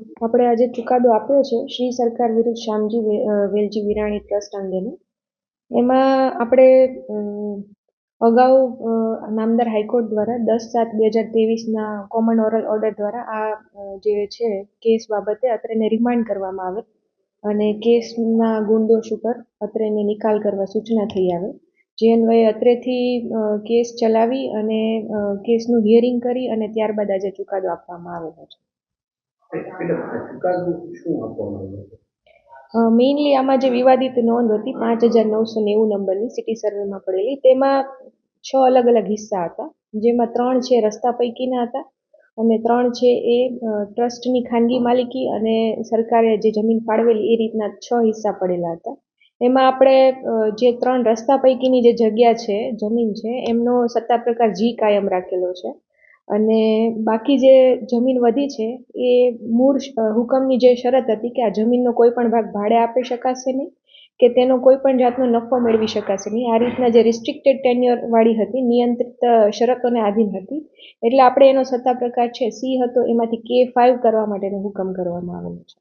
આપણે આજે ચુકાદો આપ્યો છે શ્રી સરકાર વિરુદ્ધ શ્યામજી વેલજી વિરાણી ટ્રસ્ટ અંગેનો. એમાં આપણે અગાઉ નામદાર હાઈકોર્ટ દ્વારા દસ સાત બે હજાર ત્રેવીસના કોમન ઓરલ ઓર્ડર દ્વારા આ જે છે કેસ બાબતે અત્રેને રિમાન્ડ કરવામાં આવે અને કેસના ગુણદોષ ઉપર અત્રેને નિકાલ કરવા સૂચના થઈ આવે. જે અન્વયે અત્રેથી કેસ ચલાવી અને કેસનું હિયરિંગ કરી અને ત્યારબાદ આજે ચુકાદો આપવામાં આવેલો છે. મેઇનલી આમાં જે વિવાદિત નોંધ હતી, પાંચ હજાર નવસો નેવું નંબરની સિટી સર્વેમાં પડેલી, તેમાં છ અલગ અલગ હિસ્સા હતા, જેમાં ત્રણ છે રસ્તા પૈકીના હતા અને ત્રણ છે એ ટ્રસ્ટની ખાનગી માલિકી અને સરકારે જે જમીન ફાળવેલી એ રીતના છ હિસ્સા પડેલા હતા. એમાં આપણે જે ત્રણ રસ્તા પૈકીની જે જગ્યા છે, જમીન છે, એમનો સત્તા પ્રકાર જી કાયમ રાખેલો છે. અને બાકી જે જમીન વધી છે, એ મૂળ હુકમની જે શરત હતી કે આ જમીનનો કોઈ પણ ભાગ ભાડે આપી શકાશે નહીં, કે તેનો કોઈ પણ જાતનો નફો મેળવી શકાશે નહીં. આ રીતના જે રિસ્ટ્રિક્ટેડ ટેન્યુઅરવાળી હતી, નિયંત્રિત શરતોને આધીન હતી. એટલે આપણે એનો સત્તા પ્રકાર છે, સી હતો, એમાંથી કે ફાઇવ કરવા માટેનો હુકમ કરવામાં આવેલો છે.